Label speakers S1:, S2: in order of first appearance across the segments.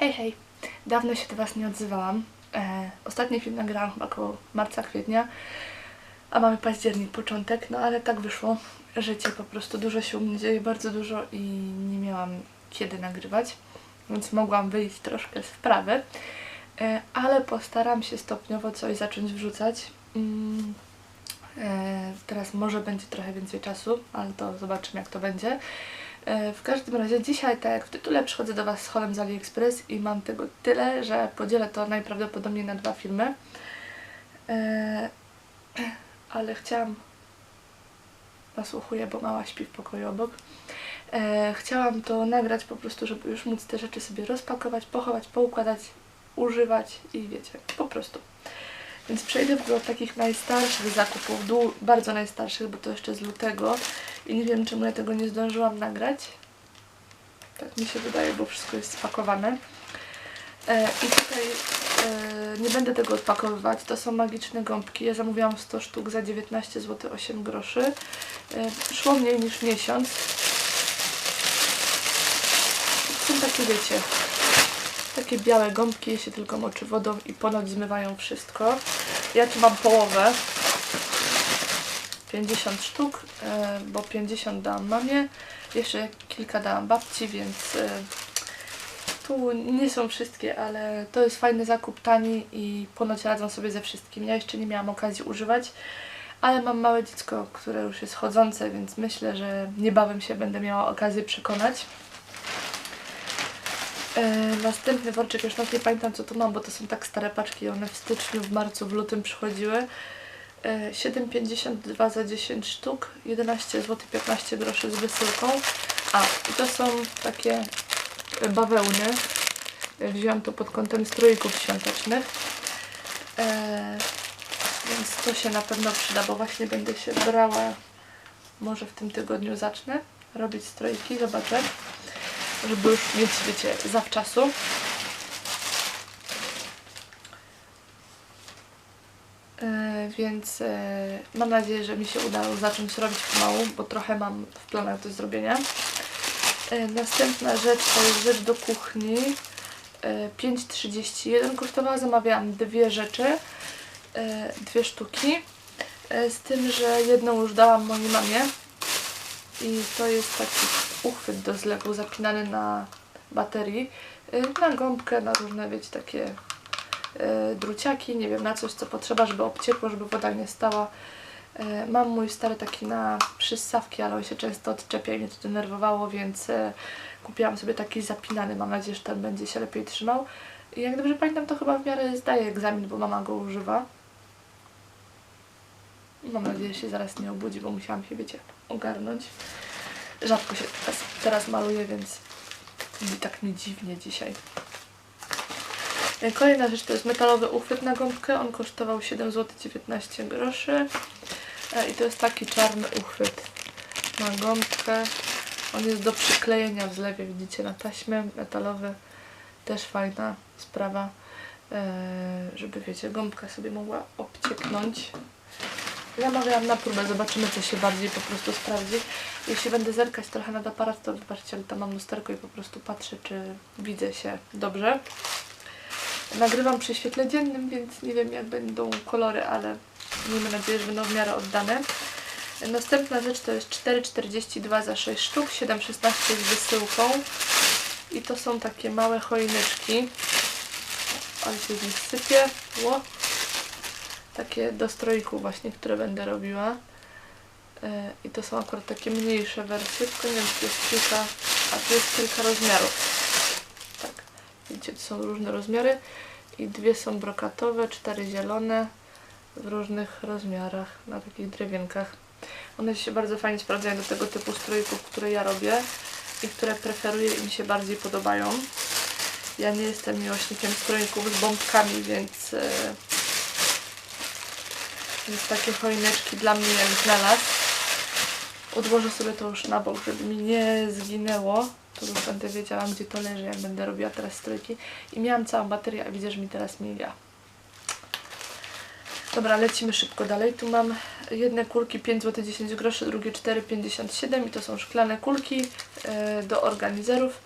S1: Hej, hej. Dawno się do Was nie odzywałam. E, ostatni film nagrałam chyba około marca, kwietnia, a mamy październik, początek, no ale tak wyszło. Życie po prostu dużo się u mnie dzieje, bardzo dużo i nie miałam kiedy nagrywać, więc mogłam wyjść troszkę z wprawy, e, ale postaram się stopniowo coś zacząć wrzucać. Mm, e, teraz może będzie trochę więcej czasu, ale to zobaczymy jak to będzie. E, W każdym razie dzisiaj, tak jak w tytule, przychodzę do Was z holem z AliExpress i mam tego tyle, że podzielę to najprawdopodobniej na dwa filmy. E, Ale chciałam... Nasłuchuję, bo mała śpi w pokoju obok. E, Chciałam to nagrać po prostu, żeby już móc te rzeczy sobie rozpakować, pochować, poukładać, używać i wiecie, po prostu. Więc przejdę od takich najstarszych zakupów, bardzo najstarszych, bo to jeszcze z lutego i nie wiem czemu ja tego nie zdążyłam nagrać. Tak mi się wydaje, bo wszystko jest spakowane. E, I tutaj e, nie będę tego odpakowywać, to są magiczne gąbki. Ja zamówiłam 100 sztuk za 19 zł 8 groszy. E, szło mniej niż miesiąc. Są takie, wiecie, takie białe gąbki, się tylko moczy wodą i ponoć zmywają wszystko. Ja tu mam połowę. 50 sztuk, e, bo 50 dałam mamie, jeszcze kilka dałam babci, więc e, tu nie są wszystkie, ale to jest fajny zakup, tani i ponoć radzą sobie ze wszystkim. Ja jeszcze nie miałam okazji używać, ale mam małe dziecko, które już jest chodzące, więc myślę, że niebawem się będę miała okazję przekonać. E, następny worczek, już nawet nie pamiętam co tu mam, bo to są tak stare paczki, one w styczniu, w marcu, w lutym przychodziły. E, 7,52 za 10 sztuk, 11 zł 15 groszy z wysyłką. A, i to są takie e, bawełny. E, Wziąłam to pod kątem strójków świątecznych. E, więc to się na pewno przyda, bo właśnie będę się brała, może w tym tygodniu zacznę robić strojki, zobaczę, żeby już mieć, wiecie, zawczasu. E, więc e, mam nadzieję, że mi się uda zacząć robić pomału, bo trochę mam w planach do zrobienia. E, następna rzecz to jest rzecz do kuchni. E, 5,31 kosztowała. Zamawiałam dwie rzeczy, dwie sztuki. Z tym, że jedną już dałam mojej mamie. I to jest taki uchwyt do zlewu zapinany na baterii. E, na gąbkę, na różne, wiecie, takie e, druciaki, nie wiem, na coś, co potrzeba, żeby obciekło, żeby woda nie stała. E, Mam mój stary taki na przyssawki, ale on się często odczepia i mnie to denerwowało, więc kupiłam sobie taki zapinany. Mam nadzieję, że ten będzie się lepiej trzymał. I jak dobrze pamiętam, to chyba w miarę zdaje egzamin, bo mama go używa. Mam nadzieję, że się zaraz nie obudzi, bo musiałam się, wiecie, ogarnąć. Rzadko się teraz, teraz maluję, więc i tak mi dziwnie dzisiaj. Kolejna rzecz to jest metalowy uchwyt na gąbkę. On kosztował 7,19 zł 19 groszy. E, I to jest taki czarny uchwyt na gąbkę. On jest do przyklejenia w zlewie, widzicie, na taśmę metalowy. Też fajna sprawa, e, żeby, wiecie, gąbka sobie mogła obcieknąć. Zamawiałam na próbę, zobaczymy co się bardziej po prostu sprawdzi. Jeśli będę zerkać trochę nad aparat, to wybaczcie, ale tam mam lusterko i po prostu patrzę, czy widzę się dobrze. Nagrywam przy świetle dziennym, więc nie wiem jak będą kolory, ale miejmy nadzieję, że będą w miarę oddane. Następna rzecz to jest 4,42 za 6 sztuk, 7,16 z wysyłką. I to są takie małe choineczki. Ale się z nich sypie. Ło. Takie do stroiku właśnie, które będę robiła. E, I to są akurat takie mniejsze wersje, tylko nie wiem, czy jest kilka, a tu jest kilka rozmiarów. Tak, widzicie, to są różne rozmiary i dwie są brokatowe, cztery zielone w różnych rozmiarach na takich drewienkach. One się bardzo fajnie sprawdzają do tego typu strójków, które ja robię i które preferuję i mi się bardziej podobają. Ja nie jestem miłośnikiem strojków z bombkami, więc, e, więc takie choineczki dla mnie jak znalazł. Odłożę sobie to już na bok, żeby mi nie zginęło. To już będę wiedziała, gdzie to leży, jak będę robiła teraz strojki. I miałam całą baterię, a widzę, że mi teraz miga. Dobra, lecimy szybko dalej. Tu mam jedne kulki 5 zł 10 groszy, drugie 4,57 i to są szklane kulki e, do organizerów.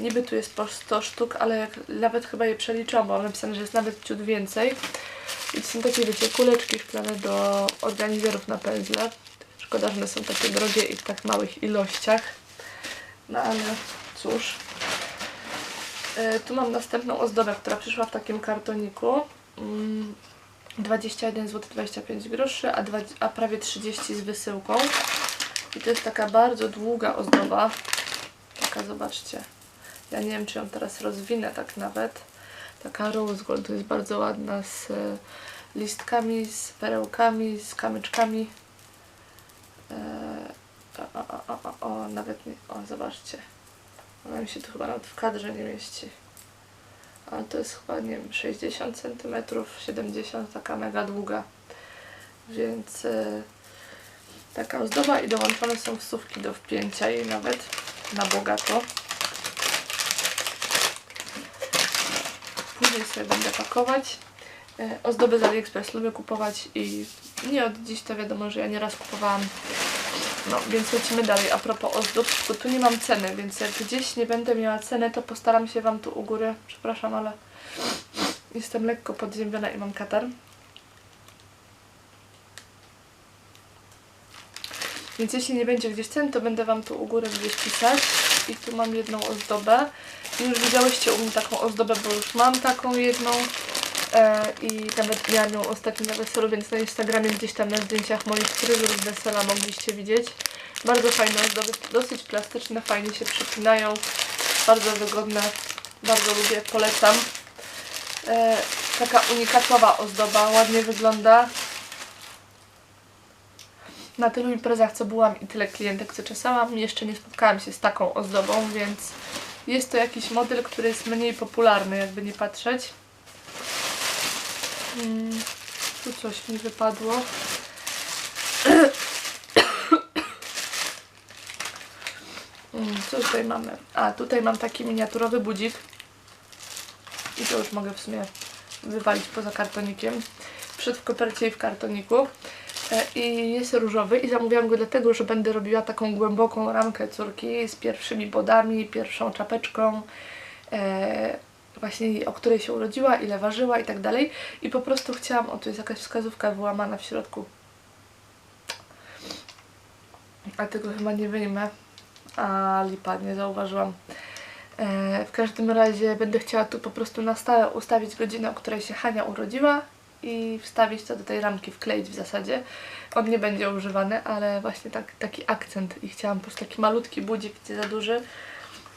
S1: Niby tu jest po 100 sztuk, ale jak nawet chyba je przeliczyłam, bo mam napisane, że jest nawet ciut więcej. I to są takie, wiecie, kuleczki szklane do organizerów na pędzle. Szkoda, że one są takie drogie i w tak małych ilościach. No ale cóż. E, tu mam następną ozdobę, która przyszła w takim kartoniku. Mm, 21 zł 25 groszy, a, a prawie 30 z wysyłką. I to jest taka bardzo długa ozdoba. Taka, zobaczcie. Ja nie wiem, czy ją teraz rozwinę tak nawet. Taka rose gold, to jest bardzo ładna z e, listkami, z perełkami, z kamyczkami. E, o, o, o, o, nawet nie, o, zobaczcie. Ona mi się tu chyba nawet w kadrze nie mieści. Ale to jest chyba, nie wiem, 60 cm, 70 taka mega długa. Więc e, taka ozdoba i dołączone są wsówki do wpięcia jej nawet na bogato. Później sobie będę pakować. E, Ozdoby z AliExpress lubię kupować i nie od dziś to wiadomo, że ja nieraz kupowałam. No, więc lecimy dalej. A propos ozdób, bo tu nie mam ceny, więc jak gdzieś nie będę miała ceny, to postaram się Wam tu u góry, przepraszam, ale jestem lekko podziębiona i mam katar. Więc jeśli nie będzie gdzieś cen, to będę Wam tu u góry gdzieś pisać. I tu mam jedną ozdobę. Już widziałyście u mnie taką ozdobę, bo już mam taką jedną. E, I nawet miałam ją ostatnio na weselu, więc na Instagramie gdzieś tam na zdjęciach moich fryzur z wesela mogliście widzieć. Bardzo fajne ozdoby, dosyć plastyczne, fajnie się przypinają. Bardzo wygodne, bardzo lubię, polecam. E, taka unikatowa ozdoba, ładnie wygląda. Na tylu imprezach, co byłam i tyle klientek, co czesałam, jeszcze nie spotkałam się z taką ozdobą, więc jest to jakiś model, który jest mniej popularny, jakby nie patrzeć. Mm, tu coś mi wypadło. Mm, co tutaj mamy? A, tutaj mam taki miniaturowy budzik. I to już mogę w sumie wywalić poza kartonikiem. Przed w kopercie i w kartoniku. E, I jest różowy i zamówiłam go dlatego, że będę robiła taką głęboką ramkę córki z pierwszymi bodami, pierwszą czapeczką. E, właśnie o której się urodziła, ile ważyła i tak dalej. I po prostu chciałam, o tu jest jakaś wskazówka wyłamana w środku. A tego chyba nie wyjmę. A lipa, nie zauważyłam. E, w każdym razie będę chciała tu po prostu na stałe ustawić godzinę, o której się Hania urodziła i wstawić to do tej ramki, wkleić w zasadzie. On nie będzie używany, ale właśnie tak, taki akcent i chciałam po prostu taki malutki budzik, nie za duży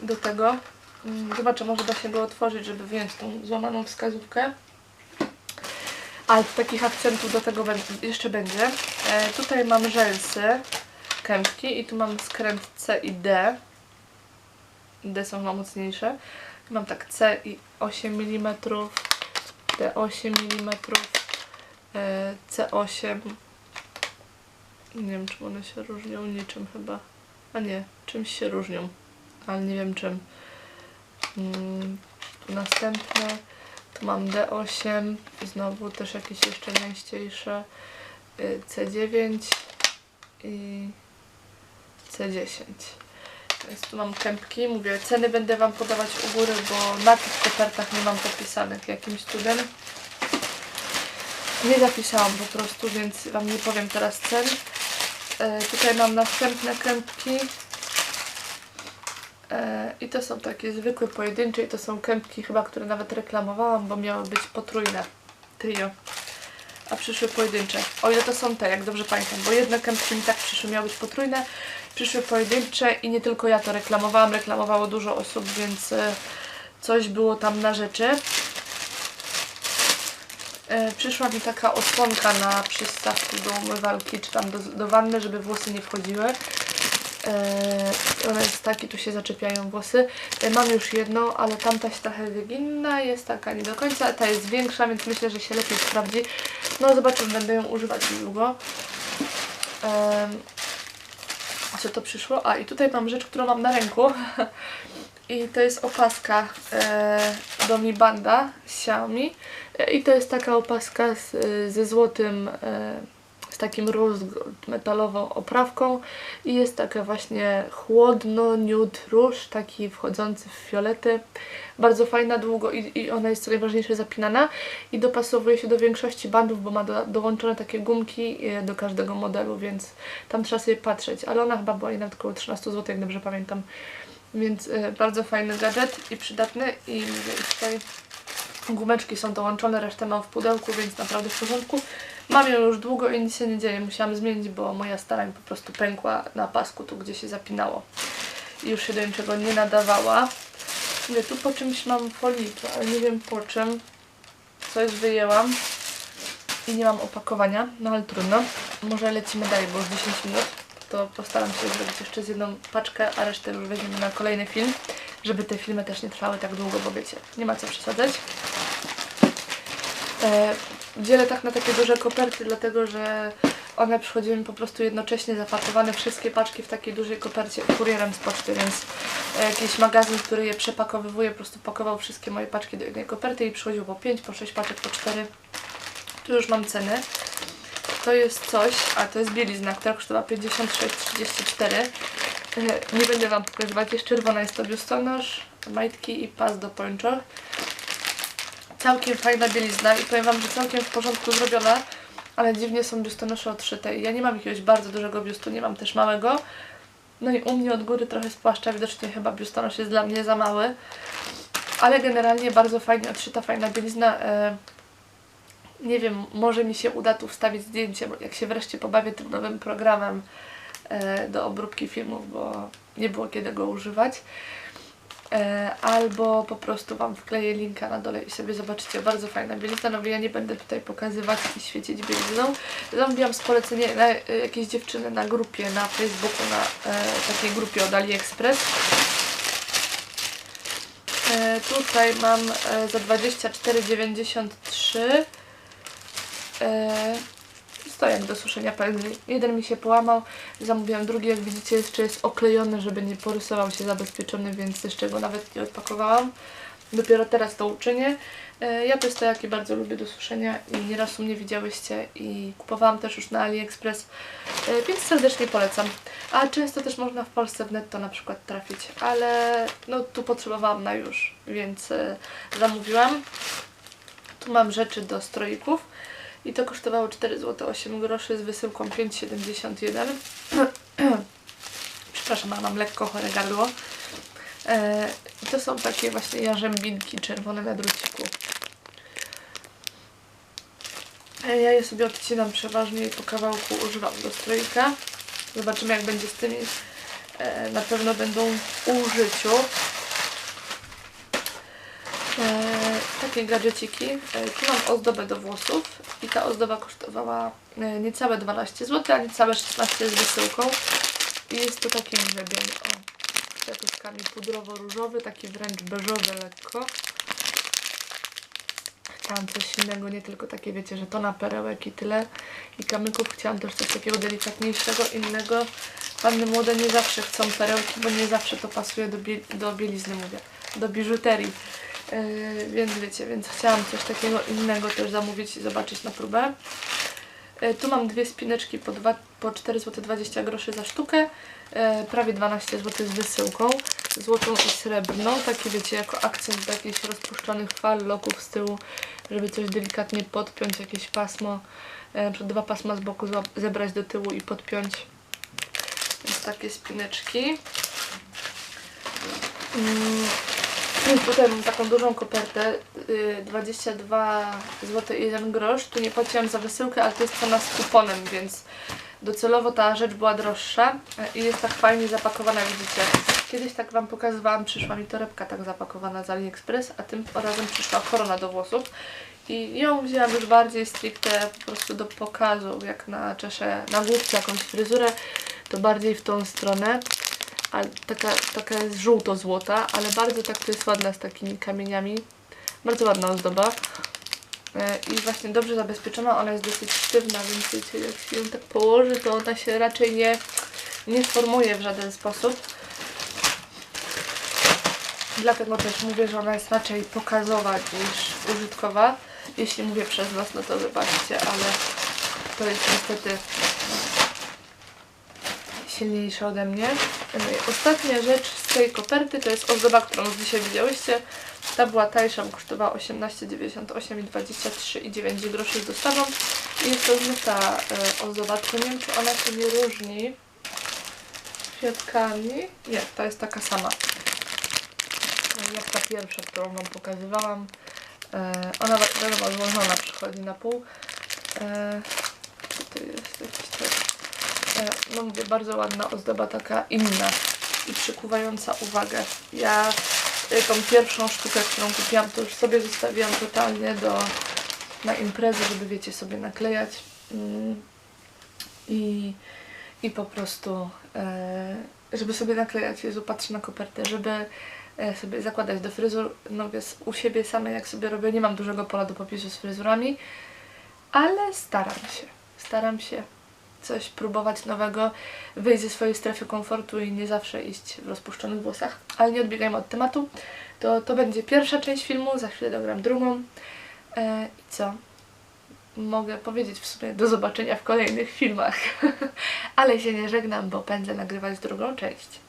S1: do tego. Mm, Zobaczę, może da się go otworzyć, żeby wyjąć tą złamaną wskazówkę. Ale takich akcentów do tego jeszcze będzie. E, tutaj mam rzęsy, kępki i tu mam skręt C i D. D są chyba mocniejsze. Mam tak C i 8 mm, D 8 mm, e, C8. Nie wiem, czym one się różnią, niczym chyba. A nie, czymś się różnią, ale nie wiem czym. Mm, następne, tu mam D8, znowu też jakieś jeszcze gęściejsze, y, C9 i C10. Więc tu mam kępki, mówię, ceny będę Wam podawać u góry, bo na tych kopertach nie mam popisanych jakimś cudem. Nie zapisałam po prostu, więc Wam nie powiem teraz cen. E, tutaj mam następne kępki. E, I to są takie zwykłe pojedyncze i to są kępki chyba, które nawet reklamowałam, bo miały być potrójne trio. A przyszły pojedyncze. O ile to są te, jak dobrze pamiętam, bo jedne kępki mi tak przyszły, miały być potrójne, przyszły pojedyncze i nie tylko ja to reklamowałam, reklamowało dużo osób, więc e, coś było tam na rzeczy. E, przyszła mi taka osłonka na przystawku do umywalki, czy tam do, do wanny, żeby włosy nie wchodziły. E, ona jest taki, tu się zaczepiają włosy. E, mam już jedną, ale tamta jest trochę wyginna, jest taka nie do końca, ta jest większa, więc myślę, że się lepiej sprawdzi. No zobaczymy, będę ją używać niedługo. E, co to przyszło? A i tutaj mam rzecz, którą mam na ręku. I to jest opaska e, do Mi Banda z Xiaomi. E, I to jest taka opaska z, ze złotym, e, takim rose gold metalową oprawką i jest taka właśnie chłodno nude róż, taki wchodzący w fiolety. Bardzo fajna, długo i, i ona jest co najważniejsze zapinana i dopasowuje się do większości bandów, bo ma do, dołączone takie gumki e, do każdego modelu, więc tam trzeba sobie patrzeć, ale ona chyba była nawet około 13 zł, jak dobrze pamiętam. Więc e, bardzo fajny gadżet i przydatny i tutaj gumeczki są dołączone, resztę mam w pudełku, więc naprawdę w porządku. Mam ją już długo i nic się nie dzieje. Musiałam zmienić, bo moja stara mi po prostu pękła na pasku, tu gdzie się zapinało. I już się do niczego nie nadawała. Mówię, tu po czymś mam folikę, ale nie wiem po czym. Coś wyjęłam i nie mam opakowania, no ale trudno. Może lecimy dalej, bo już 10 minut. To postaram się zrobić jeszcze z jedną paczkę, a resztę już weźmiemy na kolejny film, żeby te filmy też nie trwały tak długo, bo wiecie, nie ma co przesadzać. E, dzielę tak na takie duże koperty, dlatego że one przychodziły mi po prostu jednocześnie zapakowane wszystkie paczki w takiej dużej kopercie kurierem z poczty, więc e, jakiś magazyn, który je przepakowywuje, po prostu pakował wszystkie moje paczki do jednej koperty i przychodziło po 5, po 6 paczek, po 4. Tu już mam ceny. To jest coś, a to jest bielizna, która kosztowała 56,34. E, Nie będę Wam pokazywać, jest czerwona, jest to biustonosz, majtki i pas do pończoch całkiem fajna bielizna i powiem Wam, że całkiem w porządku zrobiona, ale dziwnie są biustonosze odszyte i ja nie mam jakiegoś bardzo dużego biustu, nie mam też małego. No i u mnie od góry trochę spłaszcza, widocznie chyba biustonosz jest dla mnie za mały. Ale generalnie bardzo fajnie odszyta, fajna bielizna. E, nie wiem, może mi się uda tu wstawić zdjęcie, jak się wreszcie pobawię tym nowym programem e, do obróbki filmów, bo nie było kiedy go używać. E, albo po prostu Wam wkleję linka na dole i sobie zobaczycie. Bardzo fajna bielizna, no ja nie będę tutaj pokazywać i świecić bielizną. Zamówiłam z polecenia na, e, jakiejś dziewczyny na grupie na Facebooku, na e, takiej grupie od AliExpress. E, tutaj mam e, za 24,93 e, stojak do suszenia pędzli. Jeden mi się połamał, zamówiłam drugi, jak widzicie jeszcze jest oklejony, żeby nie porysował się zabezpieczony, więc jeszcze go nawet nie odpakowałam. Dopiero teraz to uczynię. E, Ja te stojaki bardzo lubię do suszenia i nieraz u mnie widziałyście i kupowałam też już na AliExpress, e, więc serdecznie polecam. A często też można w Polsce w netto na przykład trafić, ale no tu potrzebowałam na już, więc e, zamówiłam. Tu mam rzeczy do stroików i to kosztowało 4 zł 8 groszy z wysyłką 5,71. Przepraszam, mam lekko chore gardło. E, to są takie właśnie jarzębinki czerwone na druciku. E, ja je sobie odcinam przeważnie i po kawałku używam do stroika. Zobaczymy jak będzie z tymi. E, na pewno będą użyciu. E, takie gadżeciki. E, tu mam ozdobę do włosów i ta ozdoba kosztowała e, niecałe 12 zł, a niecałe 16 z wysyłką. I jest to taki grzebień o kwiatuszkami pudrowo-różowy, taki wręcz beżowy lekko. Chciałam coś innego, nie tylko takie wiecie, że to na perełek i tyle. I kamyków chciałam też coś takiego delikatniejszego, innego. Panny młode nie zawsze chcą perełki, bo nie zawsze to pasuje do, bie do bielizny, mówię, do biżuterii. Yy, więc wiecie, więc chciałam coś takiego innego też zamówić i zobaczyć na próbę. Yy, tu mam dwie spineczki po, po 4 zł 20 groszy za sztukę, yy, prawie 12 zł z wysyłką, złotą i srebrną, takie wiecie, jako akcent do jakichś rozpuszczonych fal, loków z tyłu, żeby coś delikatnie podpiąć, jakieś pasmo, na dwa pasma z boku zebrać do tyłu i podpiąć. Więc takie spineczki. Mam taką dużą kopertę, y, 22 zł 1 grosz. Tu nie płaciłam za wysyłkę, ale to jest cena z kuponem, więc docelowo ta rzecz była droższa y, i jest tak fajnie zapakowana, widzicie. Kiedyś tak Wam pokazywałam, przyszła mi torebka tak zapakowana z AliExpress, a tym razem przyszła korona do włosów. I ją wzięłam już bardziej stricte po prostu do pokazu, jak na czeszę, na główce jakąś fryzurę, to bardziej w tą stronę a taka, taka jest żółto-złota, ale bardzo tak to jest ładna z takimi kamieniami. Bardzo ładna ozdoba. E, I właśnie dobrze zabezpieczona, ona jest dosyć sztywna, więc wiecie, jak się ją tak położy, to ona się raczej nie, nie formuje w żaden sposób. Dlatego też mówię, że ona jest raczej pokazowa niż użytkowa. Jeśli mówię przez Was, no to wybaczcie, ale to jest niestety silniejsze ode mnie. No Ostatnia rzecz z tej koperty to jest ozdoba, którą dzisiaj widziałyście. Ta była tańsza, kosztowała 18,98 i 23,9 groszy z dostawą. I jest to ta e, ozdoba, tylko nie wiem, czy ona się nie różni kwiatkami. Nie, ta jest taka sama. No, Jak ta pierwsza, którą Wam pokazywałam. E, ona wiadomo złożona przychodzi na pół. E, co to jest? Jakiś tak. E, no mówię, bardzo ładna ozdoba, taka inna i przykuwająca uwagę. Ja e, tą pierwszą sztukę, którą kupiłam, to już sobie zostawiłam totalnie do, na imprezę, żeby wiecie, sobie naklejać. Mm, I, I po prostu, e, żeby sobie naklejać, Jezu, patrzę na kopertę, żeby sobie zakładać do fryzur. No więc u siebie samej, jak sobie robię, nie mam dużego pola do popisu z fryzurami, ale staram się. Staram się coś próbować nowego, wyjść ze swojej strefy komfortu i nie zawsze iść w rozpuszczonych włosach. Ale nie odbiegajmy od tematu. To, to będzie pierwsza część filmu, za chwilę dogram drugą. E, I co? Mogę powiedzieć w sumie do zobaczenia w kolejnych filmach. Ale się nie żegnam, bo pędzę nagrywać drugą część.